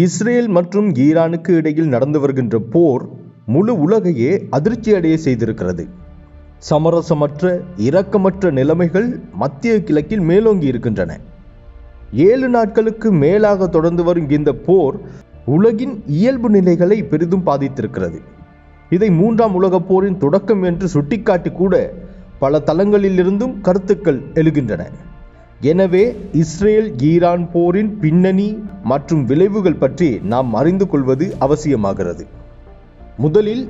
Israel மற்றும் ஈரானுக்கு இடையில் நடந்து வருகின்ற போர் முழு உலகையே அதிர்ச்சியடைய செய்திருக்கிறது. சமரசமற்ற இரக்கமற்ற நிலைமைகள் மத்திய கிழக்கில் மேலோங்கி இருக்கின்றன. ஏழு நாட்களுக்கு மேலாக தொடர்ந்து வரும் இந்த போர் உலகின் இயல்பு நிலைகளை பெரிதும் பாதித்திருக்கிறது. இதை மூன்றாம் உலகப் போரின் தொடக்கம் என்று சுட்டிக்காட்டி கூட பல தளங்களிலிருந்தும் கருத்துக்கள் எழுகின்றன. எனவே இஸ்ரேல் ஈரான் போரின் பின்னணி மற்றும் விளைவுகள் பற்றி நாம் அறிந்து கொள்வது அவசியமாகிறது. முதலில்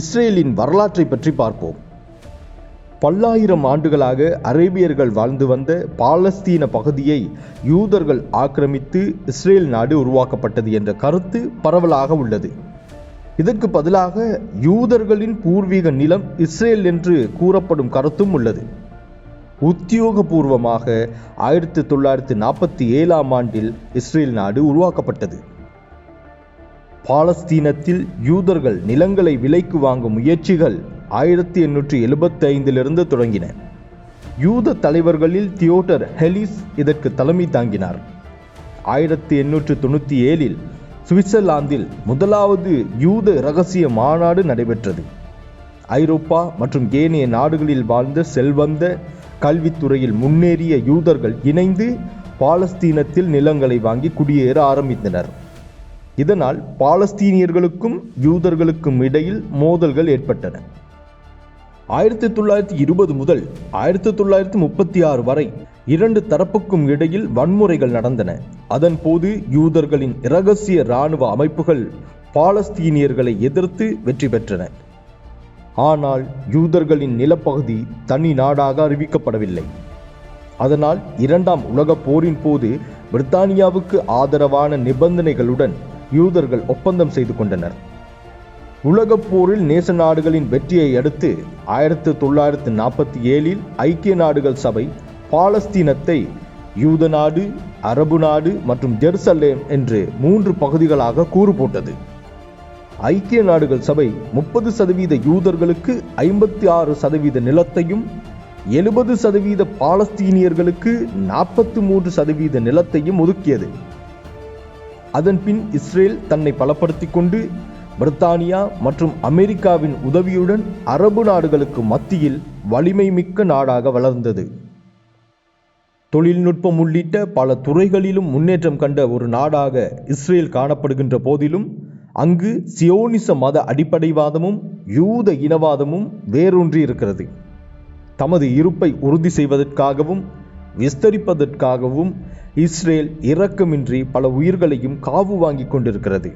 இஸ்ரேலின் வரலாற்றை பற்றி பார்ப்போம். பல்லாயிரம் ஆண்டுகளாக அரேபியர்கள் வாழ்ந்து வந்த பாலஸ்தீன பகுதியை யூதர்கள் ஆக்கிரமித்து இஸ்ரேல் நாடு உருவாக்கப்பட்டது என்ற கருத்து பரவலாக உள்ளது. இதற்கு பதிலாக யூதர்களின் பூர்வீக நிலம் இஸ்ரேல் என்று கூறப்படும் கருத்தும் உள்ளது. உத்தியோகபூர்வமாக ஆயிரத்தி தொள்ளாயிரத்தி நாற்பத்தி ஏழாம் ஆண்டில் இஸ்ரேல் நாடு உருவாக்கப்பட்டது. பாலஸ்தீனத்தில் யூதர்கள் நிலங்களை விலைக்கு வாங்கும் முயற்சிகள் ஆயிரத்தி எண்ணூற்றி எழுபத்தி ஐந்திலிருந்து தொடங்கின. யூத தலைவர்களில் தியோட்டர் ஹெலிஸ் இதற்கு தலைமை தாங்கினார். ஆயிரத்தி எண்ணூற்று தொண்ணூற்றி ஏழில் சுவிட்சர்லாந்தில் முதலாவது யூத இரகசிய மாநாடு நடைபெற்றது. ஐரோப்பா மற்றும் ஏனைய நாடுகளில் வாழ்ந்த செல்வந்த கல்வித்துறையில் முன்னேறிய யூதர்கள் இணைந்து பாலஸ்தீனத்தில் நிலங்களை வாங்கி குடியேற ஆரம்பித்தனர். இதனால் பாலஸ்தீனியர்களுக்கும் யூதர்களுக்கும் இடையில் மோதல்கள் ஏற்பட்டன. ஆயிரத்தி தொள்ளாயிரத்தி இருபது முதல் ஆயிரத்தி தொள்ளாயிரத்தி முப்பத்தி ஆறு வரை இரண்டு தரப்புக்கும் இடையில் வன்முறைகள் நடந்தன. அதன் போது யூதர்களின் இரகசிய இராணுவ அமைப்புகள் பாலஸ்தீனியர்களை எதிர்த்து வெற்றி பெற்றன. ஆனால் யூதர்களின் நிலப்பகுதி தனி நாடாக அறிவிக்கப்படவில்லை. அதனால் இரண்டாம் உலகப் போரின் போது பிரித்தானியாவுக்கு ஆதரவான நிபந்தனைகளுடன் யூதர்கள் ஒப்பந்தம் செய்து கொண்டனர். உலகப் போரில் நேச நாடுகளின் வெற்றியை அடுத்து ஆயிரத்தி தொள்ளாயிரத்தி நாற்பத்தி ஏழில் ஐக்கிய நாடுகள் சபை பாலஸ்தீனத்தை யூத நாடு அரபு நாடு மற்றும் ஜெருசலேம் என்று மூன்று பகுதிகளாக கூறு போட்டது ஐக்கிய நாடுகள் சபை முப்பது சதவீத யூதர்களுக்கு ஐம்பத்தி ஆறு சதவீத நிலத்தையும் எழுபது சதவீத பாலஸ்தீனியர்களுக்கு நாற்பத்தி மூன்று சதவீத நிலத்தையும் ஒதுக்கியது. அதன் பின் இஸ்ரேல் தன்னை பலப்படுத்திக் கொண்டு பிரித்தானியா மற்றும் அமெரிக்காவின் உதவியுடன் அரபு நாடுகளுக்கு மத்தியில் வலிமை மிக்க நாடாக வளர்ந்தது. தொழில்நுட்பம் உள்ளிட்ட பல துறைகளிலும் முன்னேற்றம் கண்ட ஒரு நாடாக இஸ்ரேல் காணப்படுகின்ற போதிலும் அங்கு சியோனிச மத அடிப்படைவாதமும் யூத இனவாதமும் வேரூன்றி இருக்கிறது. தமது இருப்பை உறுதி செய்வதற்காகவும் விஸ்தரிப்பதற்காகவும் இஸ்ரேல் இரக்கமின்றி பல உயிர்களையும் காவு வாங்கி கொண்டிருக்கிறது.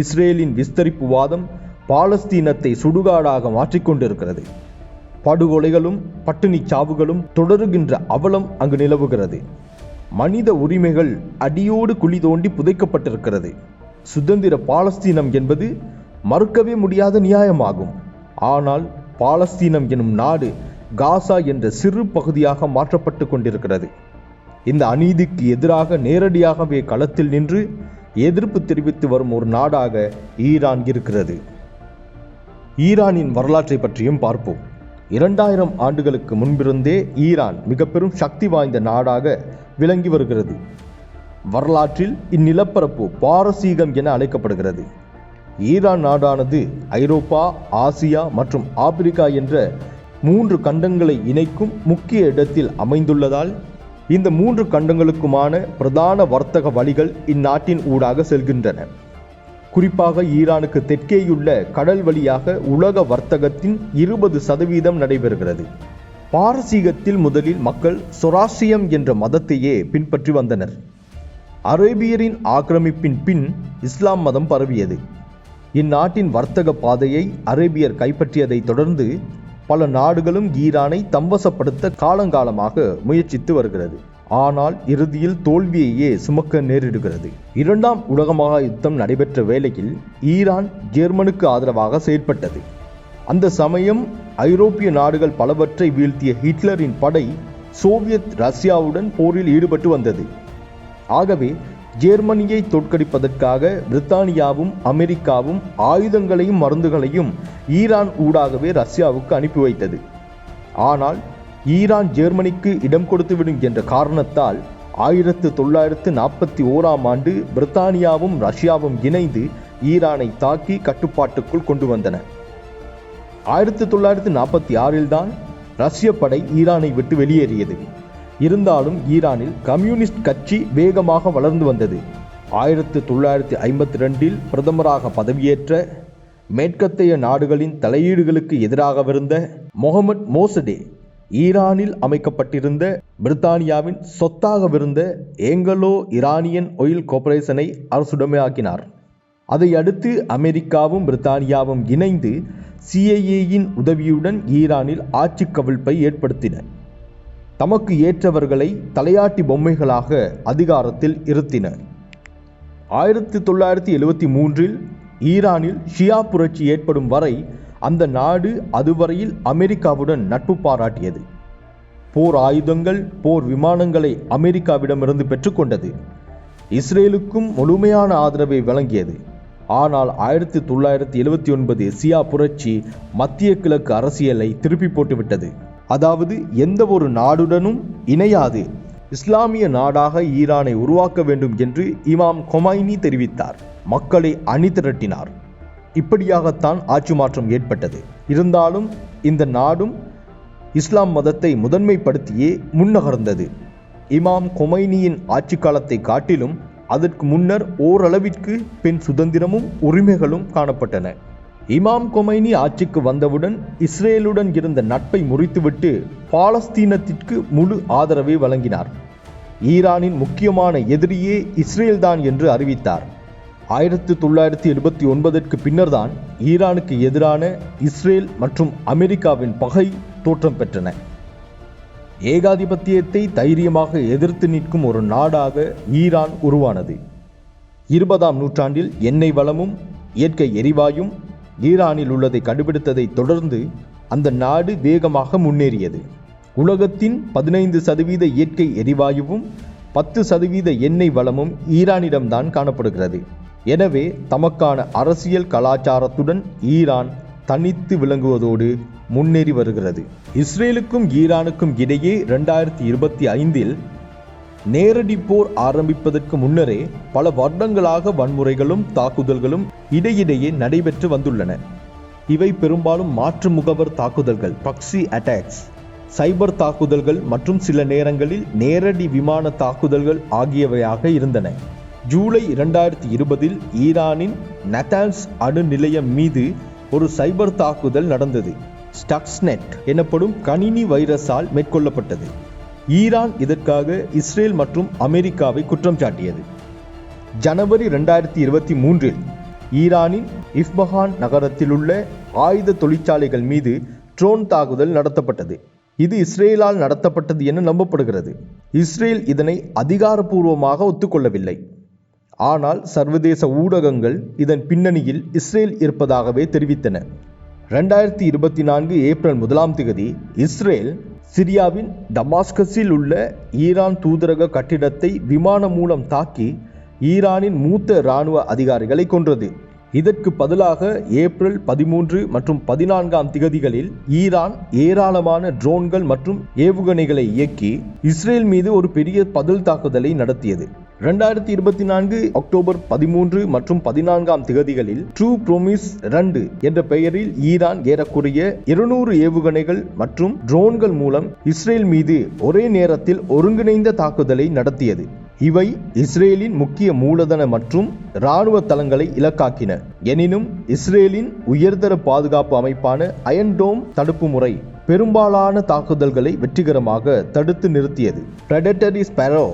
இஸ்ரேலின் விஸ்தரிப்பு வாதம் பாலஸ்தீனத்தை சுடுகாடாக மாற்றிக்கொண்டிருக்கிறது படுகொலைகளும் பட்டினிச் சாவுகளும் தொடருகின்ற அவலம் அங்கு நிலவுகிறது. மனித உரிமைகள் அடியோடு குழி தோண்டி புதைக்கப்பட்டிருக்கிறது. சுதந்திர பாலஸ்தீனம் என்பது மறுக்கவே முடியாத நியாயமாகும். ஆனால் பாலஸ்தீனம் எனும் நாடு காசா என்ற சிறு பகுதியாக மாற்றப்பட்டு கொண்டிருக்கிறது. இந்த அநீதிக்கு எதிராக நேரடியாகவே களத்தில் நின்று எதிர்ப்பு தெரிவித்து வரும் ஒரு நாடாக ஈரான் இருக்கிறது. ஈரானின் வரலாற்றை பற்றியும் பார்ப்போம். இரண்டாயிரம் ஆண்டுகளுக்கு முன்பிருந்தே ஈரான் மிக பெரும் சக்தி வாய்ந்த நாடாக விளங்கி வருகிறது. வரலாற்றில் இந்நிலப்பரப்பு பாரசீகம் என அழைக்கப்படுகிறது. ஈரான் நாடானது ஐரோப்பா ஆசியா மற்றும் ஆப்பிரிக்கா என்ற மூன்று கண்டங்களை இணைக்கும் முக்கிய இடத்தில் அமைந்துள்ளதால் இந்த மூன்று கண்டங்களுக்குமான பிரதான வர்த்தக வழிகள் இந்நாட்டின் ஊடாக செல்கின்றன. குறிப்பாக ஈரானுக்கு தெற்கேயுள்ள கடல் வழியாக உலக வர்த்தகத்தின் இருபது சதவீதம் நடைபெறுகிறது. பாரசீகத்தில் முதலில் மக்கள் சொராசியம் என்ற மதத்தையே பின்பற்றி வந்தனர். அரேபியரின் ஆக்கிரமிப்பின் பின் இஸ்லாம் மதம் பரவியது. இந்நாட்டின் வர்த்தக பாதையை அரேபியர் கைப்பற்றியதைத் தொடர்ந்து பல நாடுகளும் ஈரானை தம்வசப்படுத்த காலங்காலமாக முயற்சித்து வருகிறது. ஆனால் இறுதியில் தோல்வியையே சுமக்க நேரிடுகிறது. இரண்டாம் உலக மகா யுத்தம் நடைபெற்ற வேளையில் ஈரான் ஜெர்மனுக்கு ஆதரவாக செயற்பட்டது. அந்த சமயம் ஐரோப்பிய நாடுகள் பலவற்றை வீழ்த்திய ஹிட்லரின் படை சோவியத் ரஷ்யாவுடன் போரில் ஈடுபட்டு வந்தது. ஆகவே ஜெர்மனியை தோற்கடிப்பதற்காக பிரித்தானியாவும் அமெரிக்காவும் ஆயுதங்களையும் மருந்துகளையும் ஈரான் ஊடாகவே ரஷ்யாவுக்கு அனுப்பி வைத்தது. ஆனால் ஈரான் ஜெர்மனிக்கு இடம் கொடுத்துவிடும் என்ற காரணத்தால் ஆயிரத்து தொள்ளாயிரத்து நாற்பத்தி ஓராம் ஆண்டு பிரித்தானியாவும் ரஷ்யாவும் இணைந்து ஈரானை தாக்கி கட்டுப்பாட்டுக்குள் கொண்டு வந்தன. ஆயிரத்தி தொள்ளாயிரத்து நாற்பத்தி ஆறில் தான் ரஷ்ய படை ஈரானை விட்டு வெளியேறியது. இருந்தாலும் ஈரானில் கம்யூனிஸ்ட் கட்சி வேகமாக வளர்ந்து வந்தது. ஆயிரத்து தொள்ளாயிரத்தி ஐம்பத்தி ரெண்டில் பிரதமராக பதவியேற்ற மேற்கத்தைய நாடுகளின் தலையீடுகளுக்கு எதிராகவிருந்த முகமது மோசடே ஈரானில் அமைக்கப்பட்டிருந்த பிரித்தானியாவின் சொத்தாகவிருந்த ஏங்கலோ ஈரானியன் ஒயில் கார்பரேஷனை அரசுடமையாக்கினார். அதை அடுத்து அமெரிக்காவும் பிரித்தானியாவும் இணைந்து சிஐஏயின் உதவியுடன் ஈரானில் ஆட்சி கவிழ்ப்பை ஏற்படுத்தின. தமக்கு ஏற்றவர்களை தலையாட்டி பொம்மைகளாக அதிகாரத்தில் இருத்தின. ஆயிரத்தி தொள்ளாயிரத்தி எழுவத்தி மூன்றில் ஈரானில் ஷியா புரட்சி ஏற்படும் வரை அந்த நாடு அதுவரையில் அமெரிக்காவுடன் நட்பு பாராட்டியது. போர் ஆயுதங்கள் போர் விமானங்களை அமெரிக்காவிடமிருந்து பெற்றுக்கொண்டது. இஸ்ரேலுக்கும் முழுமையான ஆதரவை வழங்கியது. ஆனால் ஆயிரத்தி தொள்ளாயிரத்தி எழுபத்தி ஒன்பது சியா புரட்சி மத்திய கிழக்கு அரசியலை திருப்பி போட்டுவிட்டது. அதாவது எந்த ஒரு நாடுடனும் இணையாது. இஸ்லாமிய நாடாக ஈரானை உருவாக்க வேண்டும் என்று இமாம் கொமைனி தெரிவித்தார். மக்களை அணி திரட்டினார். இப்படியாகத்தான் ஆட்சி மாற்றம் ஏற்பட்டது. இருந்தாலும் இந்த நாடும் இஸ்லாம் மதத்தை முதன்மைப்படுத்தியே முன்னகர்ந்தது. இமாம் கொமைனியின் ஆட்சி காலத்தை காட்டிலும் அதற்கு முன்னர் ஓரளவிற்கு பெண் சுதந்திரமும் உரிமைகளும் காணப்பட்டன. இமாம் கொமைனி ஆட்சிக்கு வந்தவுடன் இஸ்ரேலுடன் இருந்த நட்பை முறித்துவிட்டு பாலஸ்தீனத்திற்கு முழு ஆதரவை வழங்கினார். ஈரானின் முக்கியமான எதிரியே இஸ்ரேல்தான் என்று அறிவித்தார். ஆயிரத்தி தொள்ளாயிரத்தி எழுபத்தி ஒன்பதற்கு பின்னர்தான் ஈரானுக்கு எதிரான இஸ்ரேல் மற்றும் அமெரிக்காவின் பகை தோற்றம் பெற்றன. ஏகாதிபத்தியத்தை தைரியமாக எதிர்த்து நிற்கும் ஒரு நாடாக ஈரான் உருவானது. இருபதாம் நூற்றாண்டில் எண்ணெய் வளமும் இயற்கை எரிவாயும் ஈரானில் உள்ளதை கண்டுபிடித்ததை தொடர்ந்து அந்த நாடு வேகமாக முன்னேறியது. உலகத்தின் பதினைந்து சதவீத இயற்கை எரிவாயுவும் பத்து சதவீத எண்ணெய் வளமும் ஈரானிடம்தான் காணப்படுகிறது. எனவே தமக்கான அரசியல் கலாச்சாரத்துடன் ஈரான் தனித்து விளங்குவதோடு முன்னேறி வருகிறது. இஸ்ரேலுக்கும் ஈரானுக்கும் இடையே ரெண்டாயிரத்தி இருபத்தி ஐந்தில் நேரடி போர் ஆரம்பிப்பதற்கு முன்னரே பல வருடங்களாக வன்முறைகளும் தாக்குதல்களும் இடையிடையே நடைபெற்று வந்துள்ளன. இவை பெரும்பாலும் மாற்று முகவர் தாக்குதல்கள் பக்ஸி அட்டாக்ஸ் சைபர் தாக்குதல்கள் மற்றும் சில நேரங்களில் நேரடி விமான தாக்குதல்கள் ஆகியவையாக இருந்தன. ஜூலை இரண்டாயிரத்தி இருபதில் ஈரானின் நத்தான்ஸ் அணு நிலையம் மீது ஒரு சைபர் தாக்குதல் நடந்தது. ஸ்டக்ஸ்நெட் எனப்படும் கணினி வைரஸால் மேற்கொள்ளப்பட்டது. ஈரான் இதற்காக இஸ்ரேல் மற்றும் அமெரிக்காவை குற்றம் சாட்டியது. ஜனவரி ரெண்டாயிரத்தி இருபத்தி மூன்றில் ஈரானின் இஸ்பஹான் நகரத்திலுள்ள ஆயுத தொழிற்சாலைகள் மீது ட்ரோன் தாக்குதல் நடத்தப்பட்டது. இது இஸ்ரேலால் நடத்தப்பட்டது என நம்பப்படுகிறது. இஸ்ரேல் இதனை அதிகாரப்பூர்வமாக ஒத்துக்கொள்ளவில்லை. ஆனால் சர்வதேச ஊடகங்கள் இதன் பின்னணியில் இஸ்ரேல் இருப்பதாகவே தெரிவித்தன. ரெண்டாயிரத்தி இருபத்தி நான்கு ஏப்ரல் முதலாம் திகதி இஸ்ரேல் சிரியாவின் டமாஸ்கஸில் உள்ள ஈரான் தூதரக கட்டிடத்தை விமானம் மூலம் தாக்கி ஈரானின் மூத்த இராணுவ அதிகாரிகளை கொன்றது. இதற்கு பதிலாக ஏப்ரல் பதிமூன்று மற்றும் பதினான்காம் திகதிகளில் ஈரான் ஏராளமான ட்ரோன்கள் மற்றும் ஏவுகணைகளை இயக்கி இஸ்ரேல் மீது ஒரு பெரிய பதில் தாக்குதலை நடத்தியது. இரண்டாயிரத்தி இருபத்தி நான்கு அக்டோபர் பதிமூன்று மற்றும் பதினான்காம் திகதிகளில் ட்ரூ ப்ரோமிஸ் ரெண்டு என்ற பெயரில் ஈரான் ஏறக்குறைய இருநூறு ஏவுகணைகள் மற்றும் ட்ரோன்கள் மூலம் இஸ்ரேல் மீது ஒரே நேரத்தில் ஒருங்கிணைந்த தாக்குதலை நடத்தியது. இவை இஸ்ரேலின் முக்கிய மூலதன மற்றும் இராணுவ தளங்களை இலக்காக்கின. எனினும் இஸ்ரேலின் உயர்தர பாதுகாப்பு அமைப்பான அயன்டோம் தடுப்பு முறை பெரும்பாலான தாக்குதல்களை வெற்றிகரமாக தடுத்து நிறுத்தியது. பிரெடட்டரி ஸ்பெரோ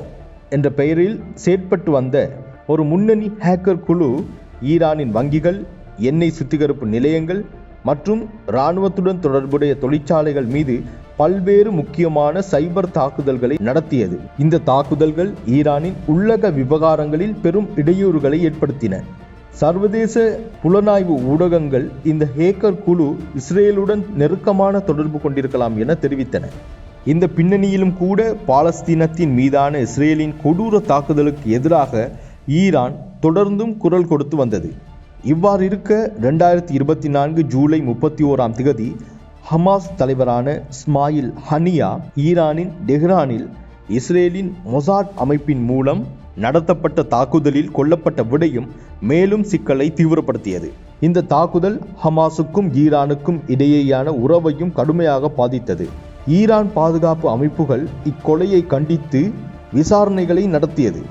என்ற பெயரில் செயற்பட்டு வந்த ஒரு முன்னணி ஹேக்கர் குழு ஈரானின் வங்கிகள் எண்ணெய் சுத்திகரிப்பு நிலையங்கள் மற்றும் இராணுவத்துடன் தொடர்புடைய தொழிற்சாலைகள் மீது பல்வேறு முக்கியமான சைபர் தாக்குதல்களை நடத்தியது. இந்த தாக்குதல்கள் ஈரானின் உள்ளக விவகாரங்களில் பெரும் இடையூறுகளை ஏற்படுத்தின. சர்வதேச புலனாய்வு ஊடகங்கள் இந்த ஹேக்கர் குழு இஸ்ரேலுடன் நெருக்கமான தொடர்பு கொண்டிருக்கலாம் என தெரிவித்தன. இந்த பின்னணியிலும் கூட பாலஸ்தீனத்தின் மீதான இஸ்ரேலின் கொடூர தாக்குதலுக்கு எதிராக ஈரான் தொடர்ந்தும் குரல் கொடுத்து வந்தது. இவ்வாறு இருக்க ரெண்டாயிரத்தி இருபத்தி நான்கு ஜூலை முப்பத்தி ஓராம் திகதி ஹமாஸ் தலைவரான ஸ்மாயில் ஹனியா ஈரானின் டெஹ்ரானில் இஸ்ரேலின் மொசாட் அமைப்பின் மூலம் நடத்தப்பட்ட தாக்குதலில் கொல்லப்பட்ட விடையும் மேலும் சிக்கலை தீவிரப்படுத்தியது. இந்த தாக்குதல் ஹமாஸுக்கும் ஈரானுக்கும் இடையேயான உறவையும் கடுமையாக பாதித்தது. ஈரான் பாதுகாப்பு அமைப்புகள் இக்கொலையை கண்டித்து விசாரணைகளை நடத்தியது.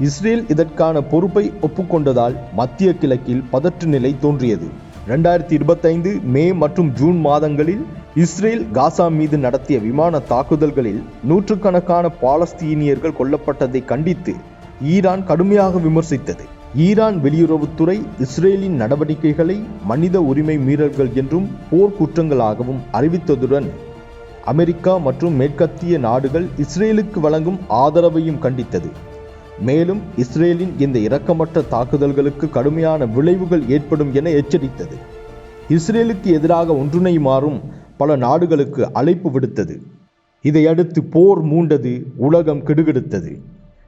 இஸ்ரேல் இதற்கான பொறுப்பை ஒப்புக்கொண்டதால் மத்திய கிழக்கில் பதற்ற நிலை தோன்றியது. ரெண்டாயிரத்தி இருபத்தைந்து மே மற்றும் ஜூன் மாதங்களில் இஸ்ரேல் காசா மீது நடத்திய விமான தாக்குதல்களில் நூற்றுக்கணக்கான பாலஸ்தீனியர்கள் கொல்லப்பட்டதை கண்டித்து ஈரான் கடுமையாக விமர்சித்தது. ஈரான் வெளியுறவுத்துறை இஸ்ரேலின் நடவடிக்கைகளை மனித உரிமை மீறல்கள் என்றும் போர் குற்றங்களாகவும் அறிவித்ததுடன் அமெரிக்கா மற்றும் மேற்கத்திய நாடுகள் இஸ்ரேலுக்கு வழங்கும் ஆதரவையும் கண்டித்தது. மேலும் இஸ்ரேலின் இந்த இரக்கமற்ற தாக்குதல்களுக்கு கடுமையான விளைவுகள் ஏற்படும் என எச்சரித்தது. இஸ்ரேலுக்கு எதிராக ஒன்றுணையுமாறும் பல நாடுகளுக்கு அழைப்பு விடுத்தது. இதையடுத்து போர் மூண்டது உலகம் கெடுகெடுத்தது.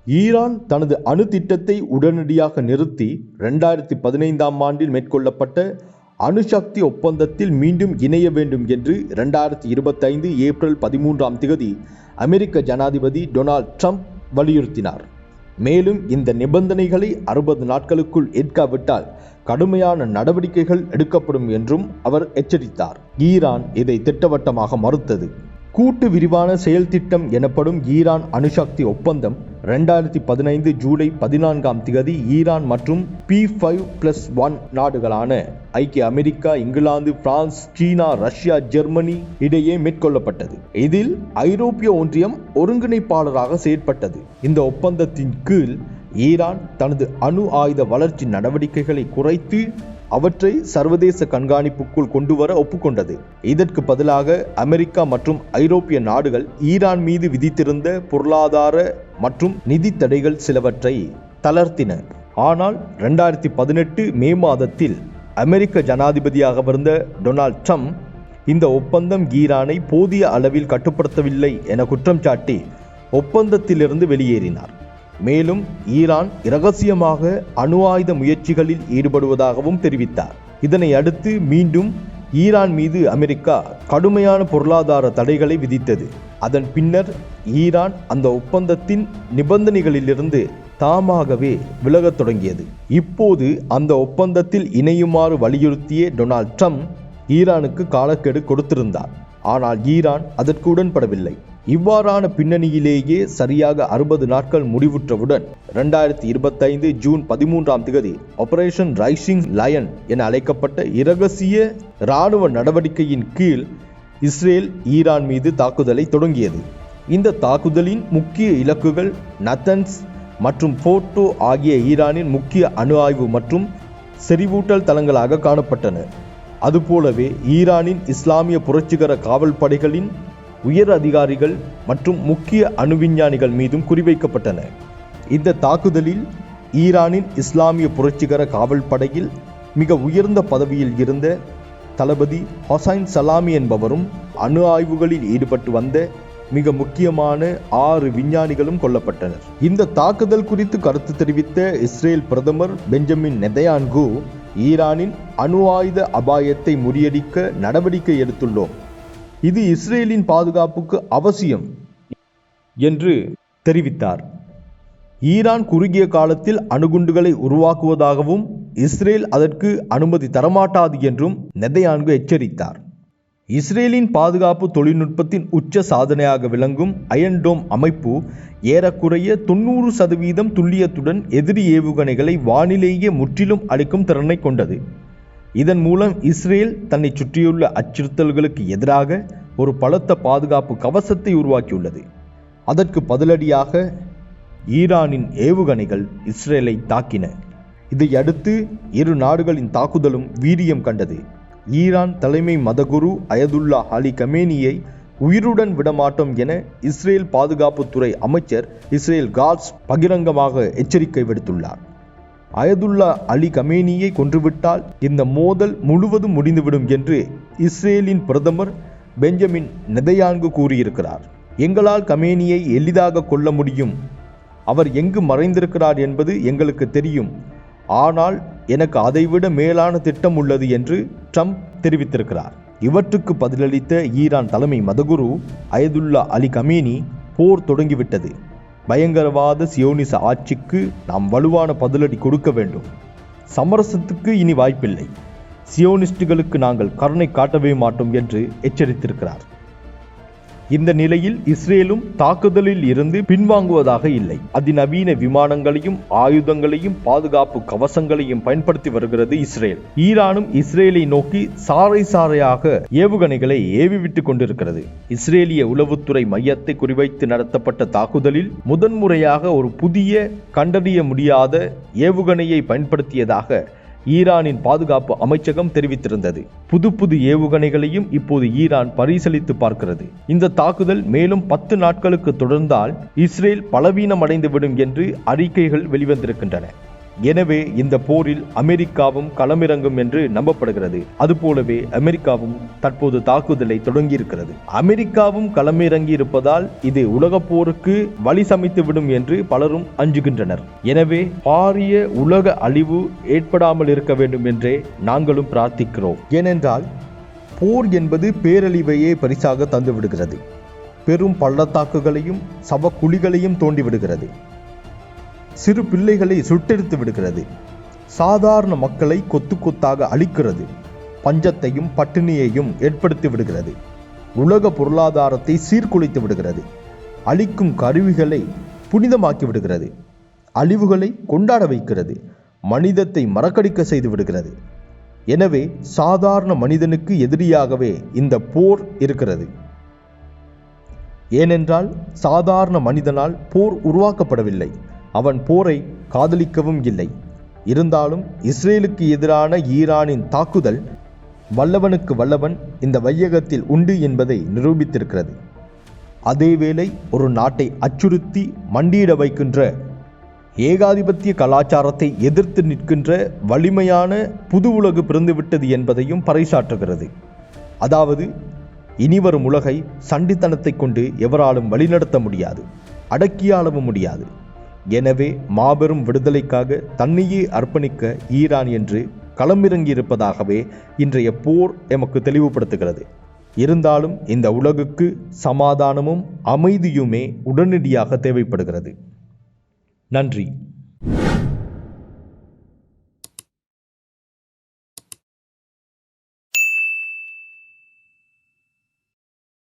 ஈரான் தனது அணு திட்டத்தை உடனடியாக நிறுத்தி ரெண்டாயிரத்தி பதினைந்தாம் ஆண்டில் மேற்கொள்ளப்பட்ட அணுசக்தி ஒப்பந்தத்தில் மீண்டும் இணைய வேண்டும் என்று ரெண்டாயிரத்தி இருபத்தைந்து ஏப்ரல் பதிமூன்றாம் திகதி அமெரிக்க ஜனாதிபதி டொனால்ட் ட்ரம்ப் வலியுறுத்தினார். மேலும் இந்த நிபந்தனைகளை அறுபது நாட்களுக்குள் ஏற்காவிட்டால் கடுமையான நடவடிக்கைகள் எடுக்கப்படும் என்றும் அவர் எச்சரித்தார். ஈரான் இதை திட்டவட்டமாக மறுத்தது. கூட்டு விரிவான செயல் திட்டம் எனப்படும் ஈரான் அணுசக்தி ஒப்பந்தம் ரெண்டாயிரத்தி பதினைந்து ஜூலை பதினான்காம் திகதி ஈரான் மற்றும் பி ஃபைவ் பிளஸ் ஒன் நாடுகளான ஐக்கிய America England France China Russia Germany இடையே மேற்கொள்ளப்பட்டது. இதில் ஐரோப்பிய ஒன்றியம் ஒருங்கிணைப்பாளராக செயற்பட்டது. இந்த ஒப்பந்தத்தின் கீழ் ஈரான் தனது அணு ஆயுத வளர்ச்சி நடவடிக்கைகளை குறைத்து அவற்றை சர்வதேச கண்காணிப்புக்குள் கொண்டுவர ஒப்புக்கொண்டது. இதற்கு பதிலாக அமெரிக்கா மற்றும் ஐரோப்பிய நாடுகள் ஈரான் மீது விதித்திருந்த பொருளாதார மற்றும் நிதி தடைகள் சிலவற்றை தளர்த்தின. ஆனால் ரெண்டாயிரத்தி பதினெட்டு மே மாதத்தில் அமெரிக்க ஜனாதிபதியாக இருந்த டொனால்ட் ட்ரம்ப் இந்த ஒப்பந்தம் ஈரானை போதிய அளவில் கட்டுப்படுத்தவில்லை என குற்றம் சாட்டி ஒப்பந்தத்திலிருந்து வெளியேறினார். மேலும் ஈரான் இரகசியமாக அணு ஆயுத முயற்சிகளில் ஈடுபடுவதாகவும் தெரிவித்தார். இதனை அடுத்து மீண்டும் ஈரான் மீது அமெரிக்கா கடுமையான பொருளாதார தடைகளை விதித்தது. அதன் பின்னர் ஈரான் அந்த ஒப்பந்தத்தின் நிபந்தனைகளிலிருந்து தாமாகவே விலகத் தொடங்கியது. இப்போது அந்த ஒப்பந்தத்தில் இணையுமாறு வலியுறுத்திய டொனால்ட் ட்ரம்ப் ஈரானுக்கு காலக்கெடு கொடுத்திருந்தார். ஆனால் ஈரான் அதற்கு உடன்படவில்லை. இவ்வாறான பின்னணியிலேயே சரியாக அறுபது நாட்கள் முடிவுற்றவுடன் இரண்டாயிரத்தி இருபத்தைந்து ஜூன் பதிமூன்றாம் திகதி ஆபரேஷன் ரைசிங் லயன் என அழைக்கப்பட்ட இரகசிய இராணுவ நடவடிக்கையின் கீழ் இஸ்ரேல் ஈரான் மீது தாக்குதலை தொடங்கியது. இந்த தாக்குதலின் முக்கிய இலக்குகள் நத்தன்ஸ் மற்றும் போர்ட்டோ ஆகிய ஈரானின் முக்கிய அணு ஆய்வு மற்றும் செறிவூட்டல் தளங்களாக காணப்பட்டன. அதுபோலவே ஈரானின் இஸ்லாமிய புரட்சிகர காவல் படைகளின் உயர் அதிகாரிகள் மற்றும் முக்கிய அணு விஞ்ஞானிகள் மீதும் குறிவைக்கப்பட்டன. இந்த தாக்குதலில் ஈரானின் இஸ்லாமிய புரட்சிகர காவல் படையில் மிக உயர்ந்த பதவியில் இருந்த தளபதி ஹொசைன் சலாமி என்பவரும் அணு ஆய்வுகளில் ஈடுபட்டு வந்த மிக முக்கியமான ஆறு விஞ்ஞானிகளும் கொல்லப்பட்டனர். இந்த தாக்குதல் குறித்து கருத்து தெரிவித்த இஸ்ரேல் பிரதமர் பெஞ்சமின் நெதயான்கு ஈரானின் அணு ஆயுத அபாயத்தை முறியடிக்க நடவடிக்கை எடுத்துள்ளோம். இது இஸ்ரேலின் பாதுகாப்புக்கு அவசியம் என்று தெரிவித்தார். ஈரான் குறுகிய காலத்தில் அணுகுண்டுகளை உருவாக்குவதாகவும் இஸ்ரேல் அதற்கு அனுமதி தரமாட்டாது என்றும் நெதையான்கு எச்சரித்தார். இஸ்ரேலின் பாதுகாப்பு தொழில்நுட்பத்தின் உச்ச சாதனையாக விளங்கும் அயன்டோம் அமைப்பு ஏறக்குறைய தொண்ணூறு சதவீதம் துல்லியத்துடன் எதிரி ஏவுகணைகளை வானிலேயே முற்றிலும் அளிக்கும் திறனை கொண்டது. இதன் மூலம் இஸ்ரேல் தன்னை சுற்றியுள்ள அச்சுறுத்தல்களுக்கு எதிராக ஒரு பலத்த பாதுகாப்பு கவசத்தை உருவாக்கியுள்ளது. அதற்கு பதிலடியாக ஈரானின் ஏவுகணைகள் இஸ்ரேலை தாக்கின. இதையடுத்து இரு நாடுகளின் தாக்குதலும் வீரியம் கண்டது. ஈரான் தலைமை மதகுரு அயதுல்லா அலி கமேனியை உயிருடன் விடமாட்டோம் என இஸ்ரேல் பாதுகாப்புத்துறை அமைச்சர் இஸ்ரேல் காட்ஸ் பகிரங்கமாக எச்சரிக்கை விடுத்துள்ளார். அயதுல்லா அலி கமேனியை கொன்றுவிட்டால் இந்த மோதல் முழுவதும் முடிந்துவிடும் என்று இஸ்ரேலின் பிரதமர் பெஞ்சமின் நெதையான்கு கூறியிருக்கிறார். எங்களால் கமேனியை எளிதாக கொல்ல முடியும்? அவர் எங்கு மறைந்திருக்கிறார் என்பது எங்களுக்கு தெரியும். ஆனால் எனக்கு அதைவிட மேலான திட்டம் உள்ளது என்று ட்ரம்ப் தெரிவித்திருக்கிறார். இவற்றுக்கு பதிலளித்த ஈரான் தலைமை மதகுரு அயதுல்லா அலி கமேனி போர் தொடங்கிவிட்டது. பயங்கரவாத சியோனிச ஆட்சிக்கு நாம் வலுவான பதிலடி கொடுக்க வேண்டும். சமரசத்துக்கு இனி வாய்ப்பில்லை. சியோனிஸ்டுகளுக்கு நாங்கள் கருணை காட்டவே மாட்டோம் என்று எச்சரித்திருக்கிறார். இந்த நிலையில் இஸ்ரேலும் தாக்குதலில் இருந்து பின்வாங்குவதாக இல்லை. அதிநவீன விமானங்களையும் ஆயுதங்களையும் பாதுகாப்பு கவசங்களையும் பயன்படுத்தி வருகிறது இஸ்ரேல். ஈரானும் இஸ்ரேலை நோக்கி சாறை சாறையாக ஏவுகணைகளை ஏவிவிட்டுக் கொண்டிருக்கிறது. இஸ்ரேலிய உளவுத்துறை மையத்தை குறிவைத்து நடத்தப்பட்ட தாக்குதலில் முதன்முறையாக ஒரு புதிய கண்டறிய முடியாத ஏவுகணையை பயன்படுத்தியதாக ஈரானின் பாதுகாப்பு அமைச்சகம் தெரிவித்திருந்தது. புது புது ஏவுகணைகளையும் இப்போது ஈரான் பரிசீலித்து பார்க்கிறது. இந்த தாக்குதல் மேலும் பத்து நாட்களுக்கு தொடர்ந்தால் இஸ்ரேல் பலவீனமடைந்துவிடும் என்று அறிக்கைகள் வெளிவந்திருக்கின்றன. எனவே இந்த போரில் அமெரிக்காவும் களமிறங்கும் என்று நம்பப்படுகிறது. அதுபோலவே அமெரிக்காவும் தற்போது தாக்குதலை தொடங்கியிருக்கிறது. அமெரிக்காவும் களமிறங்கி இருப்பதால் இது உலக போருக்கு வழி சமைத்துவிடும் என்று பலரும் அஞ்சுகின்றனர். எனவே பாரிய உலக அழிவு ஏற்படாமல் இருக்க வேண்டும் என்றே நாங்களும் பிரார்த்திக்கிறோம். ஏனென்றால் போர் என்பது பேரழிவையே பரிசாக தந்துவிடுகிறது. பெரும் பள்ளத்தாக்குகளையும் சவக்குழிகளையும் தோண்டிவிடுகிறது. சிறு பிள்ளைகளை சுட்டெடுத்து விடுகிறது. சாதாரண மக்களை கொத்து கொத்தாக அழிக்கிறது. பஞ்சத்தையும் பட்டினியையும் ஏற்படுத்தி விடுகிறது. உலக பொருளாதாரத்தை சீர்குலைத்து விடுகிறது. அழிக்கும் கருவிகளை புனிதமாக்கி விடுகிறது. அழிவுகளை கொண்டாட வைக்கிறது. மனிதத்தை மறக்கடிக்க செய்து விடுகிறது. எனவே சாதாரண மனிதனுக்கு எதிரியாகவே இந்த போர் இருக்கிறது. ஏனென்றால் சாதாரண மனிதனால் போர் உருவாக்கப்படவில்லை. அவன் போரை காதலிக்கவும் இல்லை. இருந்தாலும் இஸ்ரேலுக்கு எதிரான ஈரானின் தாக்குதல் வல்லவனுக்கு வல்லவன் இந்த வையகத்தில் உண்டு என்பதை நிரூபித்திருக்கிறது. அதேவேளை ஒரு நாட்டை அச்சுறுத்தி மண்டியிட வைக்கின்ற ஏகாதிபத்திய கலாச்சாரத்தை எதிர்த்து நிற்கின்ற வலிமையான புது உலகு பிறந்துவிட்டது என்பதையும் பறைசாற்றுகிறது. அதாவது இனிவரும் உலகை சண்டித்தனத்தை கொண்டு எவராலும் வழிநடத்த முடியாது அடக்கியாளவும் முடியாது. எனவே மாபெரும் விடுதலைக்காக தன்னையே அர்ப்பணிக்க ஈரான் என்று களமிறங்கியிருப்பதாகவே இன்றைய போர் எமக்கு தெளிவுபடுத்துகிறது. இருந்தாலும் இந்த உலகுக்கு சமாதானமும் அமைதியுமே உடனடியாக தேவைப்படுகிறது. நன்றி.